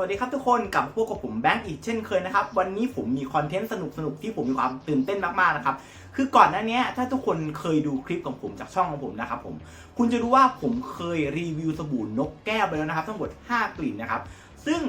วัสดีครับทุกคนกลับมาพบกับผมแบงค์อีกเช่นเคยนะครับ วันนี้ผมมีคอนเทนต์สนุกๆที่ผมมีความตื่นเต้นมากๆนะครับ คือก่อนหน้านี้ถ้าทุกคนเคยดูคลิปของผมจากช่องของผมนะครับผมคุณจะรู้ว่าผมเคยรีวิวสบู่นกแก้วไปแล้วนะครับ ทั้งหมด 5 กลิ่นนะครับ ซึ่ง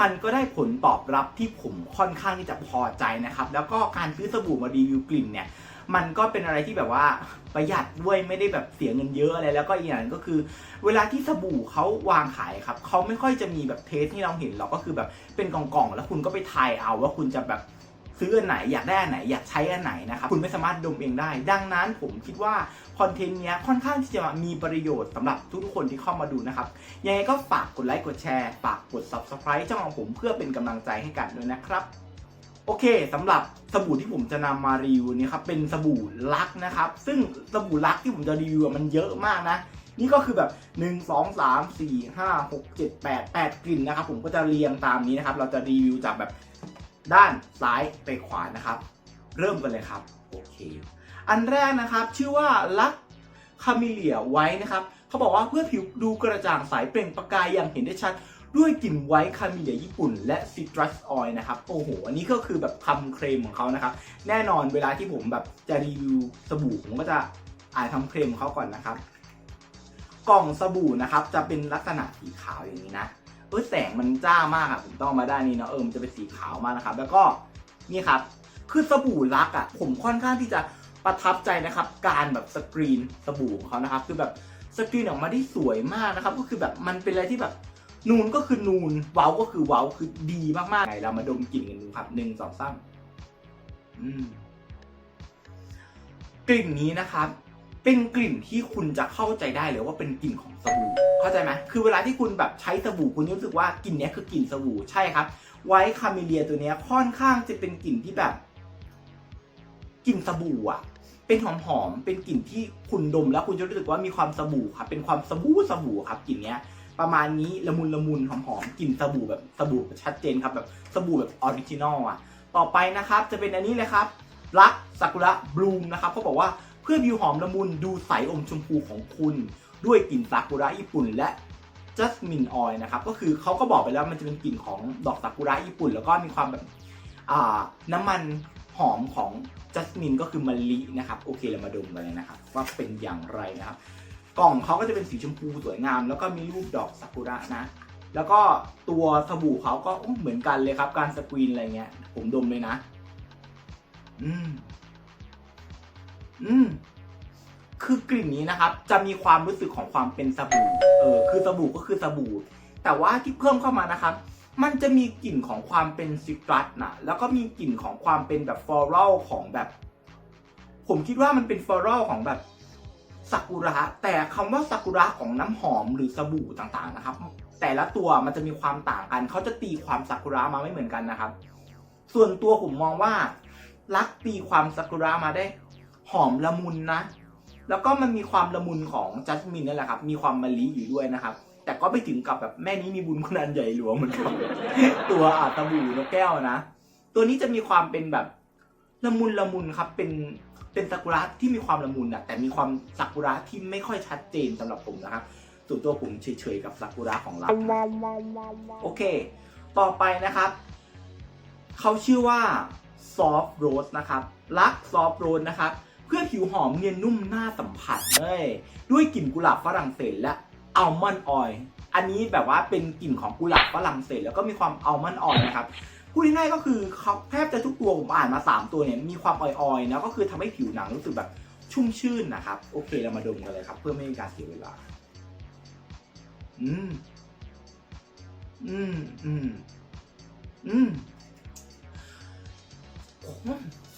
มันก็ได้ผลตอบรับที่ผมค่อนข้างที่จะพอใจนะครับ แล้วก็การซื้อสบู่มารีวิวกลิ่นเนี่ย มันก็เป็นอะไรที่แบบว่าประหยัดด้วยไม่ได้แบบเสียเงินเยอะอะไรแล้วก็อีกอย่างหนึ่งก็คือ เวลาที่สบู่เขาวางขายครับเขาไม่ค่อยจะมีแบบเทสที่เราเห็นเราก็คือแบบเป็นกล่องๆแล้วคุณก็ไปทายเอาว่าคุณจะแบบซื้ออันไหนอยากได้อันไหนอยากใช้อันไหนนะครับคุณไม่สามารถดมเองได้ ดังนั้นผมคิดว่าคอนเทนต์เนี้ยค่อนข้างที่จะมีประโยชน์สำหรับทุกๆคนที่เข้ามาดูนะครับยังไงก็ฝากกดไลค์กดแชร์ฝากกด subscribe ช่องของผมเพื่อเป็นกำลังใจให้กันด้วยนะครับ โอเคสำหรับสบู่ที่ผมจะนำมารีวิวนี้ครับเป็นสบู่ลักนะครับ ซึ่งสบู่ลักที่ผมจะรีวิวมันเยอะมากนะ นี่ก็คือแบบ 1 2 3 4 5 6 7 8 8 กลิ่นนะครับ ผมก็จะเรียงตามนี้นะครับ เราจะรีวิวจากแบบด้านซ้ายไปขวานะครับ เริ่มกันเลยครับโอเคอันแรกนะครับชื่อว่าลักคามิเลียไว้นะครับ เขาบอกว่าเพื่อผิวดูกระจ่างใสเปล่งประกายอย่างเห็นได้ชัด ด้วยกลิ่นไวท์คามิเลียญี่ปุ่น และซิตรัสออยล์นะครับ โอ้โห อันนี้ก็คือแบบคำเคลมของเขานะครับ แน่นอนเวลาที่ผมแบบจะรีวิวสบู่ผมก็จะอ่านคำเคลมของเขาก่อนนะครับ กล่องสบู่นะครับ จะเป็นลักษณะสีขาวอย่างนี้นะเออแสงมันจ้ามากอะผมต้องเอามาด้านนี้เนาะเออมันจะเป็นสีขาวมากนะครับ แล้วก็นี่ครับ คือสบู่ลักอะผมค่อนข้างที่จะประทับใจนะครับ การแบบสกรีนสบู่ของเขานะครับ คือแบบสกรีนออกมาได้สวยมากนะครับ ก็คือแบบมันเป็นอะไรที่แบบ นูนก็คือนูน เว้าก็คือเว้าคือดีมากๆไงเรามาดมกลิ่นกันดูครับหนึ่งสองสามอืมกลิ่นนี้นะครับ เป็นกลิ่นที่คุณจะเข้าใจได้เลยว่าเป็นกลิ่นของสบู่เข้าใจไหมคือเวลาที่คุณแบบใช้สบู่คุณรู้สึกว่ากลิ่นเนี้ยคือกลิ่นสบู่ใช่ครับ ไวท์คาเมเลียตัวเนี้ยค่อนข้างจะเป็นกลิ่นที่แบบกลิ่นสบู่อะเป็นหอมๆเป็นกลิ่นที่คุณดมแล้วคุณจะรู้สึกว่ามีความสบู่ครับ เป็นความสบู่สบู่ครับกลิ่นเนี้ย ประมาณนี้ละมุนละมุนหอมๆกลิ่นสบู่แบบสบู่ชัดเจนครับแบบสบู่แบบออริจินอลอะ ต่อไปนะครับจะเป็นอันนี้เลยครับรักซากุระบลูมนะครับเขาบอกว่าเพื่อผิวหอมละมุนดูใสอมชมพูของคุณ ด้วยกลิ่นซากุระญี่ปุ่นและจัสมินออยนะครับก็คือเขาก็บอกไปแล้วมันจะเป็นกลิ่นของดอกซากุระญี่ปุ่น แล้วก็มีความแบบอ่าน้ำมันหอมของจัสมินก็คือมะลินะครับ โอเคเรามาดมกันเลยนะครับ ว่าเป็นอย่างไรนะครับ กล่องเขาก็จะเป็นสีชมพูสวยงาม แล้วก็มีรูปดอกซากุระนะ แล้วก็ตัวสบู่เขาก็เหมือนกันเลยครับ การสกรีนอะไรเงี้ย ผมดมเลยนะ อืม อืม คือกลิ่นนี้นะครับ จะมีความรู้สึกของความเป็นสบู่ เออ คือสบู่ก็คือสบู่ แต่ว่าที่เพิ่มเข้ามานะครับมันจะมีกลิ่นของความเป็นซิตรัสนะแล้วก็มีกลิ่นของความเป็นแบบฟลอรัลของแบบ ผมคิดว่ามันเป็นฟลอรัลของแบบ ซากุระแต่คำว่าซากุระของน้ำหอมหรือสบู่ต่างๆนะครับ แต่ละตัวมันจะมีความต่างกัน เขาจะตีความซากุระมาไม่เหมือนกันนะครับ ส่วนตัวผมมองว่าลักตีความซากุระมาได้ หอมละมุนนะ แล้วก็มันมีความละมุนของจัสมินนั่นแหละครับ มีความมะลิอยู่ด้วยนะครับ แต่ก็ไปถึงกับแบบแม่นี้มีบุญคุณอันใหญ่หลวงเหมือนกันตัวอาตบูนกแก้วนะ ตัวนี้จะมีความเป็นแบบละมุนละมุนครับเป็น เป็นซากุระที่มีความละมุนอะแต่มีความซากุระที่ไม่ค่อยชัดเจนสำหรับผมนะครับส่วนตัวผมเฉยๆกับซากุระของเราโอเค ต่อไปนะครับ เขาชื่อว่า Soft Rose นะครับลัก Soft Rose นะครับ เพื่อผิวหอมเนียนนุ่มน่าสัมผัสเลยด้วยกลิ่นกุหลาบฝรั่งเศสและอัลมอนด์ออยล์อันนี้แบบว่าเป็นกลิ่นของกุหลาบฝรั่งเศสแล้วก็มีความอัลมอนด์ออยล์นะครับ พูดง่ายๆก็คือเขาแทบจะทุกตัวผมอ่านมา 3 ตัวเนี่ยมีความออยๆนะก็คือทำให้ผิวหนังรู้สึกแบบชุ่มชื่นนะครับ โอเคเรามาดมกันเลยครับ เพื่อไม่ให้การเสียเวลา อืม อืม อืม อืมโอ้โห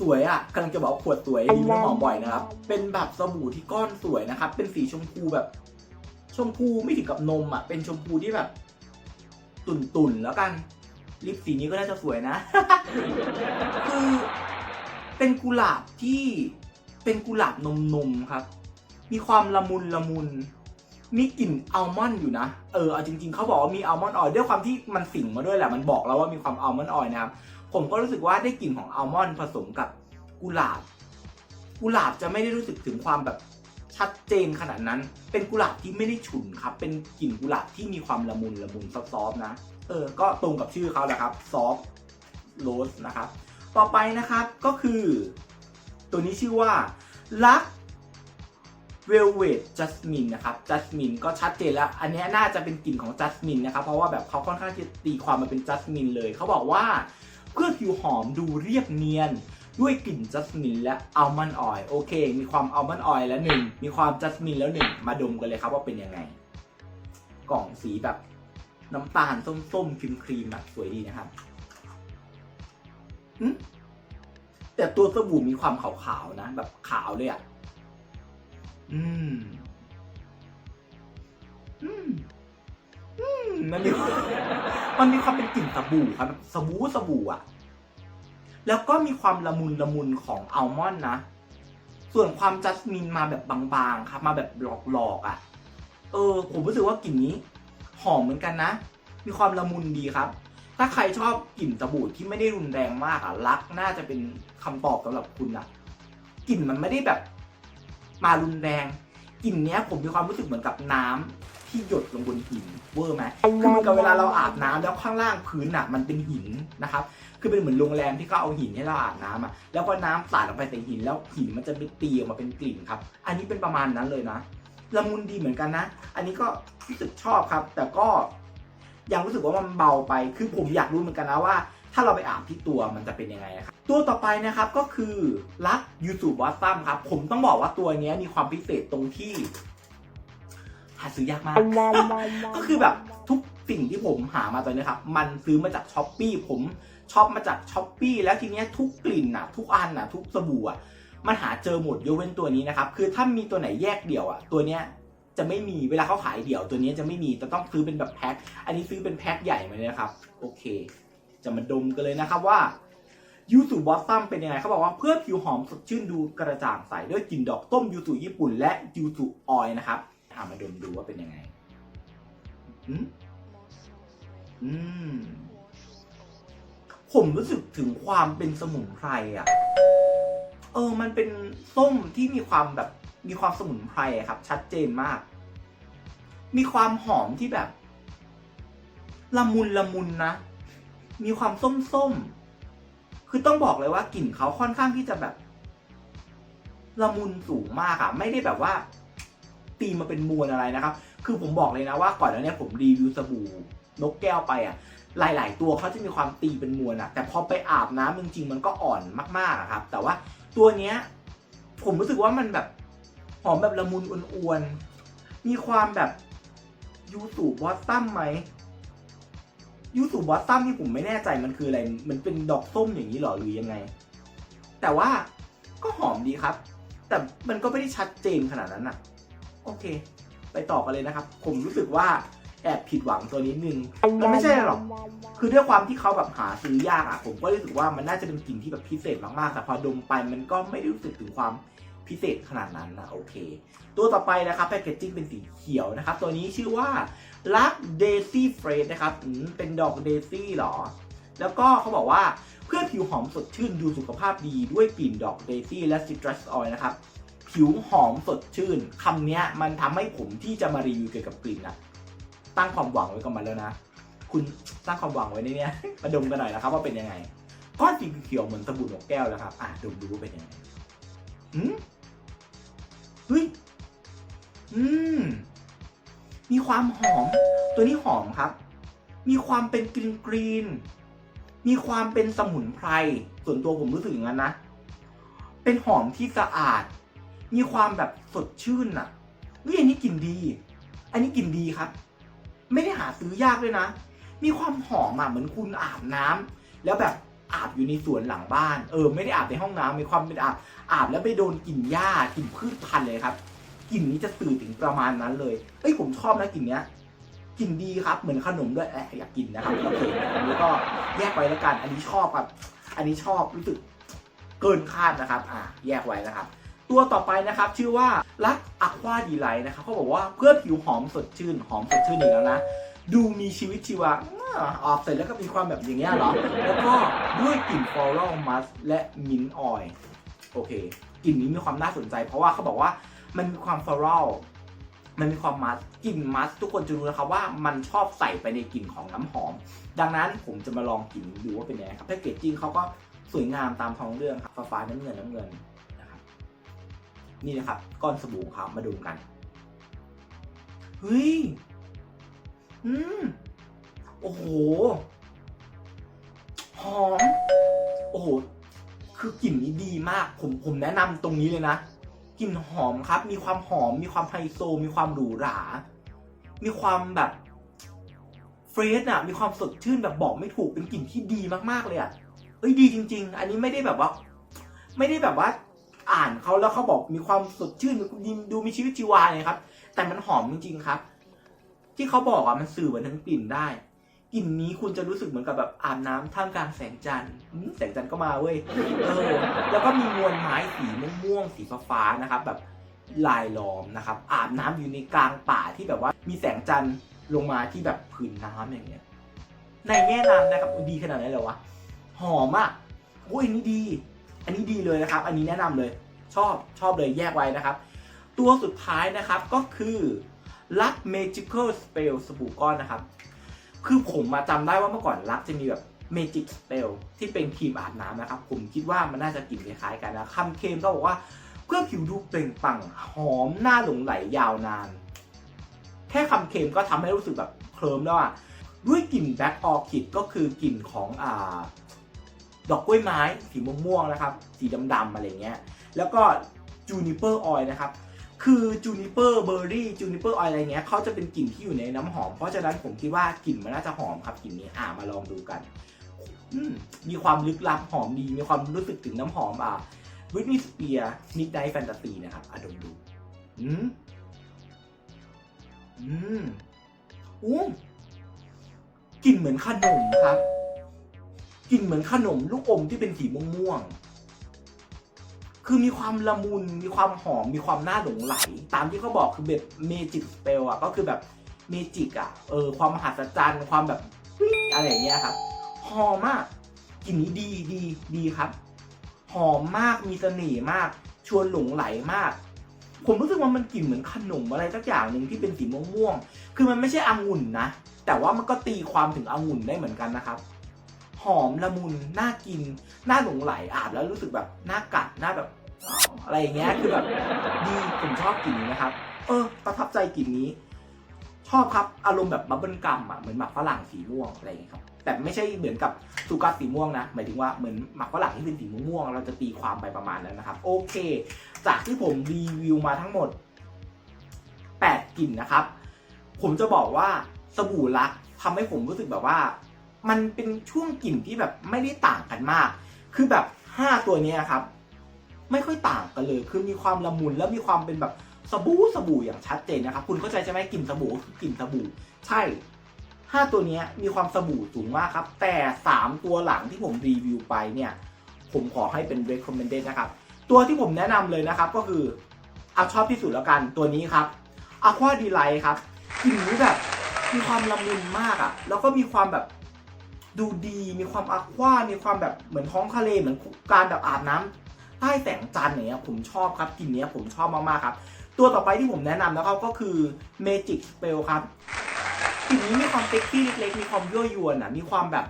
สวยอะกำลังจะบอกว่าขวดสวยรีวิวน้ำหอมบ่อยนะครับ เป็นแบบสบู่ที่ก้อนสวยนะครับ เป็นสีชมพูแบบ ชมพูไม่ถึงกับนมอะ เป็นชมพูที่แบบ ตุ่นๆแล้วกัน ลิปสีนี้ก็น่าจะสวยนะ คือเป็นกุหลาบที่เป็นกุหลาบนมนมครับ มีความละมุนละมุน มีกลิ่นอัลมอนด์อยู่นะ เออเอาจริง ๆเขาบอกว่ามีอัลมอนด์ออยล์ด้วยความที่มันสิงมาด้วยแหละมันบอกแล้วว่ามีความอัลมอนด์ออยล์นะครับ ผมก็รู้สึกว่าได้กลิ่นของอัลมอนด์ผสมกับกุหลาบ กุหลาบจะไม่ได้รู้สึกถึงความแบบชัดเจนขนาดนั้น เป็นกุหลาบที่ไม่ได้ฉุนครับ เป็นกลิ่นกุหลาบที่มีความละมุนละมุนซอฟๆนะ เออ ก็ตรงกับชื่อเขาแหละครับ soft rose นะครับ ต่อไปนะครับก็คือ ตัวนี้ชื่อว่าลัก velvet jasmine นะครับ jasmine ก็ชัดเจนแล้ว อันนี้น่าจะเป็นกลิ่นของ jasmine นะครับ เพราะว่าแบบเขาค่อนข้างจะตีความมาเป็น jasmine เลยเขาบอกว่าเพื่อผิวหอมดูเรียบเนียนด้วยกลิ่นจัสมินและอัลมอนด์ออยล์โอเค มีความอัลมอนด์ออยล์แล้วหนึ่งมีความจัสมินแล้วหนึ่งมาดมกันเลยครับว่าเป็นยังไง กล่องสีแบบ น้ำตาลส้มๆครีมครีมๆแบบสวยดีนะครับแต่ตัวสบู่มีความขาวๆนะ แบบขาวเลยอะ อืม อืม อืม มันมีมันมีความเป็นกลิ่นสบู่ครับสบู่สบู่อะ แล้วก็มีความละมุนละมุนของอัลมอนด์นะ ส่วนความจัสมินมาแบบบางๆ ครับ มาแบบหลอกๆอะ เออ ผมรู้สึกว่ากลิ่นนี้ อมเหมือนกันนะ มีความละมุนดีครับ ถ้าใครชอบกลิ่นสบู่ที่ไม่ได้รุนแรงมากอะรักน่าจะเป็นคำตอบสำหรับคุณอะกลิ่นมันไม่ได้แบบมารุนแรงกลิ่นเนี้ยผมมีความรู้สึกเหมือนกับน้ำที่หยดลงบนหินเวอร์ไหมคือเหมือนกับเวลาเราอาบน้ำแล้วข้างล่างพื้นอะมันเป็นหินนะครับ คือเป็นเหมือนโรงแรมที่เขาเอาหินให้เราอาบน้ำอะแล้วก็น้ำสาดลงไปใส่หินแล้วหินมันจะไปตีออกมาเป็นกลิ่นครับ อันนี้เป็นประมาณนั้นเลยนะ ละมุนดีเหมือนกันนะ อันนี้ก็รู้สึกชอบครับ แต่ก็ยังรู้สึกว่ามันเบาไป คือผมอยากรู้เหมือนกันนะว่า ถ้าเราไปอาบที่ตัวมันจะเป็นยังไงนะครับ ตัวต่อไปนะครับก็คือลักยูสุบอสซัมครับ ผมต้องบอกว่าตัวเนี้ยมีความพิเศษตรงที่ หาซื้อยากมาก ก็คือแบบทุกสิ่งที่ผมหามาตอนนี้ครับ มันซื้อมาจากช้อปปีผมชอบมาจากช้อปปีแล้วทีเนี้ยทุกกลิ่นอะ ทุกอันอะ ทุกสบู่อะ มันหาเจอหมดยกเว้นตัวนี้นะครับ คือถ้ามีตัวไหนแยกเดี่ยวอะ ตัวเนี้ยจะไม่มี เวลาเขาขายเดี่ยวตัวนี้จะไม่มีจะต้องซื้อเป็นแบบแพ็ค อันนี้ซื้อเป็นแพ็คใหญ่มาเลยนะครับ โอเค จะมาดมกันเลยนะครับว่ายูสุบอสซัมเป็นยังไงเขาบอกว่าเพื่อผิวหอมสดชื่นดูกระจ่างใสด้วยกลิ่นดอกต้มยูสุญี่ปุ่นและยูสุออยนะครับอามาดมดูว่าเป็นยังไง อืมอืมผมรู้สึกถึงความเป็นสมุนไพรอะ เออ มันเป็นส้มที่มีความแบบมีความสมุนไพรครับ ชัดเจนมาก มีความหอมที่แบบ ละมุนละมุนนะ มีความส้มส้มๆคือต้องบอกเลยว่ากลิ่นเขาค่อนข้างที่จะแบบ ละมุนสูงมากอะไม่ได้แบบว่า ตีมาเป็นมวลอะไรนะครับ คือผมบอกเลยนะว่าก่อนหน้านี้ผมรีวิวสบู่นกแก้วไปอะหลาย ๆ ตัวเขาจะมีความตีเป็นมวลอะแต่พอไปอาบน้ำจริงๆมันก็อ่อนมากๆอะครับ แต่ว่า ตัวเนี้ย ผมรู้สึกว่ามันแบบหอมแบบละมุนอ้วนๆมีความแบบยูสุบอสซัมไหมยูสุบอสซัมที่ผมไม่แน่ใจมันคืออะไร มันเป็นดอกส้มอย่างนี้หรอหรือยังไง แต่ว่าก็หอมดีครับ แต่มันก็ไม่ได้ชัดเจนขนาดนั้นอะโอเค ไปต่อกันเลยนะครับ ผมรู้สึกว่า แอบผิดหวังตัวนิดนึงมันไม่ใช่หรอก คือด้วยความที่เขาแบบหาซื้อยากอะ ผมก็รู้สึกว่ามันน่าจะเป็นกลิ่นที่แบบพิเศษมากๆ แต่พอดมไปมันก็ไม่ได้รู้สึกถึงความพิเศษขนาดนั้นนะโอเค ตัวต่อไปนะครับแพคเกจจิ้งเป็นสีเขียวนะครับ ตัวนี้ชื่อว่าลักเดซี่เฟรดนะครับอืมเป็นดอกเดซี่หรอ แล้วก็เขาบอกว่าเพื่อผิวหอมสดชื่นดูสุขภาพดีด้วยกลิ่นดอกเดซี่และซิตรัสออยล์นะครับ ผิวหอมสดชื่นคำเนี้ยมันทำให้ผมที่จะมารีวิวเกี่ยวกับกลิ่นนะ ตั้งความหวังไว้กับมันแล้วนะ คุณตั้งความหวังไว้ในเนี้ยมาดมกันหน่อยนะครับว่าเป็นยังไงก้อนสีเขียวเหมือนสบู่นกแก้วแล้วครับ อะดมดูว่าเป็นยังไงอืมเฮ้ยอืม มีความหอม ตัวนี้หอมครับ มีความเป็นกรีนกรีน มีความเป็นสมุนไพร ส่วนตัวผมรู้สึกอย่างนั้นนะ เป็นหอมที่สะอาด มีความแบบสดชื่นอะเฮ้ยอันนี้กลิ่นดี อันนี้กลิ่นดีครับ ไม่ได้หาซื้อยากเลยนะ มีความหอมอะเหมือนคุณอาบน้ำแล้วแบบอาบอยู่ในสวนหลังบ้าน เออ ไม่ได้อาบในห้องน้ำมีความเป็นอาบอาบแล้วไปโดนกลิ่นหญ้ากลิ่นพืชพันธุ์เลยครับกลิ่นนี้จะสื่อถึงประมาณนั้นเลยเอ้ยผมชอบนะกลิ่นเนี้ยกลิ่นดีครับ เหมือนขนมด้วยแอบอยากกินนะครับโอเคอันนี้ก็แยกไว้แล้วกัน อันนี้ชอบครับ อันนี้ชอบรู้สึกเกินคาดนะครับ อ่า แยกไว้นะครับ ตัวต่อไปนะครับ ชื่อว่าลักอะควาดีไลท์นะครับเขาบอกว่าเพื่อผิวหอมสดชื่น หอมสดชื่นอีกแล้วนะ ดูมีชีวิตชีวาออกเสร็จแล้วก็มีความแบบอย่างเงี้ยเหรอ แล้วก็ด้วยกลิ่นฟลอรัลมัสและมินออยโอเคกลิ่นนี้มีความน่าสนใจ เพราะว่าเขาบอกว่ามันมีความฟลอรัลมันมีความมัสกลิ่นมัสทุกคนจะรู้นะครับว่ามันชอบใส่ไปในกลิ่นของน้ำหอม ดังนั้นผมจะมาลองกลิ่นดูว่าเป็นยังไงครับแพคเกจจิ้งเขาก็สวยงามตามท้องเรื่องครับฟ้าฟ้าๆน้ำเงินน้ำเงิน นี่นะครับ ก้อนสบู่ครับมาดูกันเฮ้ยอืมโอ้โหหอมโอ้โหคือกลิ่นนี้ดีมาก ผมผมแนะนำตรงนี้เลยนะกลิ่นหอมครับ มีความหอม มีความไฮโซ มีความหรูหรา มีความแบบเฟรชอะมีความสดชื่นแบบบอกไม่ถูกเป็นกลิ่นที่ดีมากๆเลยอะเอ้ยดีจริง ๆ อันนี้ไม่ได้แบบว่า ไม่ได้แบบว่า อ่านเขาแล้วเขาบอกมีความสดชื่นมีดูมีชีวิตชีวาเลยครับ แต่มันหอมจริงๆครับ ที่เขาบอกอะมันสื่อเหมือนทั้งกลิ่นได้กลิ่นนี้คุณจะรู้สึกเหมือนกับแบบอาบน้ำท่ามกลางแสงจันทร์แสงจันทร์ก็มาเว้ยเออแล้วก็มีมวลไม้สีม่วงๆสีฟ้าๆนะครับ แบบลายล้อมนะครับ อาบน้ำอยู่ในกลางป่าที่แบบว่ามีแสงจันทร์ลงมาที่แบบผืนน้ำอย่างเงี้ยในแง่น้ำนะครับดีขนาดไหนเลยวะหอมอะโอ้ยนนี้ดี อันนี้ดีเลยนะครับ อันนี้แนะนำเลย ชอบชอบเลยแยกไว้นะครับ ตัวสุดท้ายนะครับก็คือลัก Magical Spell สบู่ก้อนนะครับ คือผมมาจำได้ว่าเมื่อก่อนลักจะมีแบบ Magic Spell ที่เป็นครีมอาบน้ำนะครับ ผมคิดว่ามันน่าจะกลิ่นคล้ายๆกันนะคำเคมก็บอกว่าเพื่อผิวดูเปล่งปลั่งหอมหน่าหลงไหลยาวนาน แค่คำเคมก็ทำให้รู้สึกแบบเคลิ้มแล้วอะด้วยกลิ่นแบล็ k ออคิดก็คือกลิ่นของอ่า ดอกกล้วยไม้สีม่วงๆนะครับ สีดำๆอะไรเงี้ย แล้วก็จูนิเปอร์ออยนะครับ คือจูนิเปอร์เบอร์รี่จูนิเปอร์ออยอะไรเงี้ยเขาจะเป็นกลิ่นที่อยู่ในน้ำหอม เพราะฉะนั้นผมคิดว่ากลิ่นมันน่าจะหอมครับกลิ่นนี้อ่ามาลองดูกัน มีความลึกลับหอมดี มีความรู้สึกถึงน้ำหอมอ่าวิทนีสเปียร์มิดไนท์แฟนตาซีนะครับอะดมดู อืม อืมอู้กลิ่นเหมือนขนมครับ กลิ่นเหมือนขนมลูกอมที่เป็นสีม่วงๆ คือมีความละมุน มีความหอม มีความน่าหลงไหล ตามที่เขาบอกคือแบบเมจิกสเปลอะ ก็คือแบบเมจิกอะ เออ ความมหัศจรรย์ ความแบบอะไรอย่างเงี้ยครับ หอมมาก กลิ่นนี้ดีดีดีครับ หอมมาก มีเสน่ห์มาก ชวนหลงไหลมาก ผมรู้สึกว่ามันกลิ่นเหมือนขนมอะไรสักอย่างหนึ่งที่เป็นสีม่วงๆ คือมันไม่ใช่องุ่นนะ แต่ว่ามันก็ตีความถึงองุ่นได้เหมือนกันนะครับ อมละมุนน่ากินน่าหลงไหลอาบแล้วรู้สึกแบบน่ากัดน่าแบบอะไรอย่างเงี้ยคือแบบดีผมชอบกลิ่นนี้นะครับ เออ ประทับใจกลิ่นนี้ ชอบครับอารมณ์แบบบับเบิลกัมอะเหมือนหมักฝรั่งสีม่วงอะไรอย่างเงี้ยครับ แต่ไม่ใช่เหมือนกับสุกัสสีม่วงนะหมายถึงว่าเหมือนหมักฝรั่งที่เป็นสีม่วงเราจะตีความไปประมาณนั้นนะครับ โอเค จากที่ผมรีวิวมาทั้งหมด 8กลิ่นนะครับ ผมจะบอกว่าสบู่ลักทำให้ผมรู้สึกแบบว่า มันเป็นช่วงกลิ่นที่แบบไม่ได้ต่างกันมาก คือแบบ 5 ตัวนี้ครับ ไม่ค่อยต่างกันเลย คือมีความละมุนแล้วมีความเป็นแบบสบู่สบู่อย่างชัดเจนนะครับ คุณเข้าใจใช่ไหมกลิ่นสบู่คือกลิ่นสบู่ ใช่ 5 ตัวนี้มีความสบู่สูงมากครับ แต่ 3 ตัวหลังที่ผมรีวิวไปเนี่ย ผมขอให้เป็น recommended นะครับ ตัวที่ผมแนะนำเลยนะครับก็คือเอาชอบที่สุดแล้วกันตัวนี้ครับ Aqua Delight ครับกลิ่นนี้แบบมีความละมุนมากอะ่ะ แล้วก็มีความแบบ ดูดีมีความอะควา มีความแบบเหมือนท้องทะเลเหมือนการแบบอาบน้ำใต้แสงจันทร์อย่างเงี้ยผมชอบครับกลิ่นเนี้ยผมชอบมากๆครับ ตัวต่อไปที่ผมแนะนำนะครับก็คือ Magic Spell ครับกลิ่นนี้มีความเซ็กซี่เล็กๆมีความยั่วยวนอะมีความแบบ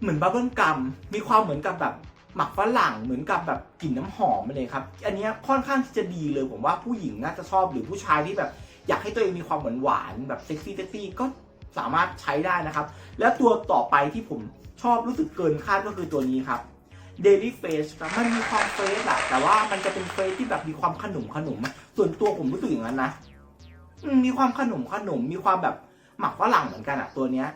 เหมือนบับเบิ้ลกัมมีความเหมือนกับแบบหมักฝรั่งเหมือนกับแบบกลิ่นน้ำหอมเลยครับ อันเนี้ยค่อนข้างที่จะดีเลยผมว่าผู้หญิงน่าจะชอบหรือผู้ชายที่แบบ อยากให้ตัวเองมีความหวานหวานแบบเซ็กซี่เซ็กซี่ก็ สามารถใช้ได้นะครับ แล้วตัวต่อไปที่ผมชอบรู้สึกเกินคาดก็คือตัวนี้ครับ Daily Face ครับมันมีความเฟรชอะแต่ว่ามันจะเป็นเฟรชที่แบบมีความขนมขนม ส่วนตัวผมรู้สึกอย่างนั้นนะมีความขนมขนมมีความแบบหมักฝรั่งเหมือนกันอะตัวเนี้ย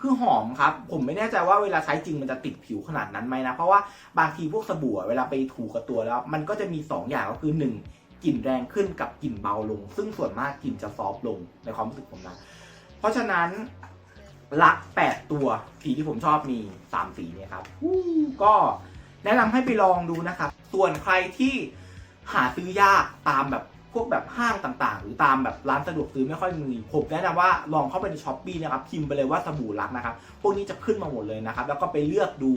คือหอมครับ ผมไม่แน่ใจว่าเวลาใช้จริงมันจะติดผิวขนาดนั้นไหมนะ เพราะว่าบางทีพวกสบู่เวลาไปถูกับตัวแล้ว มันก็จะมี 2 อย่างก็คือ1กลิ่นแรงขึ้นกับกลิ่นเบาลง ซึ่งส่วนมากกลิ่นจะซอฟต์ลงในความรู้สึกผมนะ เพราะฉะนั้นลัก8ตัวสีที่ผมชอบมี3สีเนี่ยครับก็แนะนำให้ไปลองดูนะครับ ส่วนใครที่หาซื้อยากตามแบบพวกแบบห้างต่างๆ หรือตามแบบร้านสะดวกซื้อไม่ค่อยมีผมแนะนำว่าลองเข้าไปในช้อปปีนะครับพิมพ์ไปเลยว่าสบู่ลักนะครับ พวกนี้จะขึ้นมาหมดเลยนะครับ แล้วก็ไปเลือกดู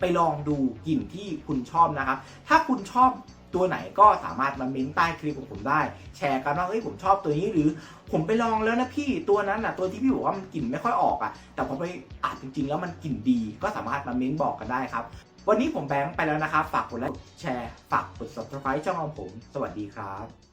ไปลองดูกลิ่นที่คุณชอบนะครับ ถ้าคุณชอบ ตัวไหนก็สามารถมาเม้นใต้คลิปของผมได้ แชร์กันว่าเฮ้ยผมชอบตัวนี้หรือผมไปลองแล้วนะพี่ตัวนั้นอะตัวที่พี่บอกว่ามันกลิ่นไม่ค่อยออกอะ แต่พอไปอ่านจริงๆ แล้วมันกลิ่นดี ก็สามารถมาเม้นบอกกันได้ครับ วันนี้ผมแบงค์ไปแล้วนะครับ ฝากกดไลค์แชร์ฝากกด subscribe ช่องของผม สวัสดีครับ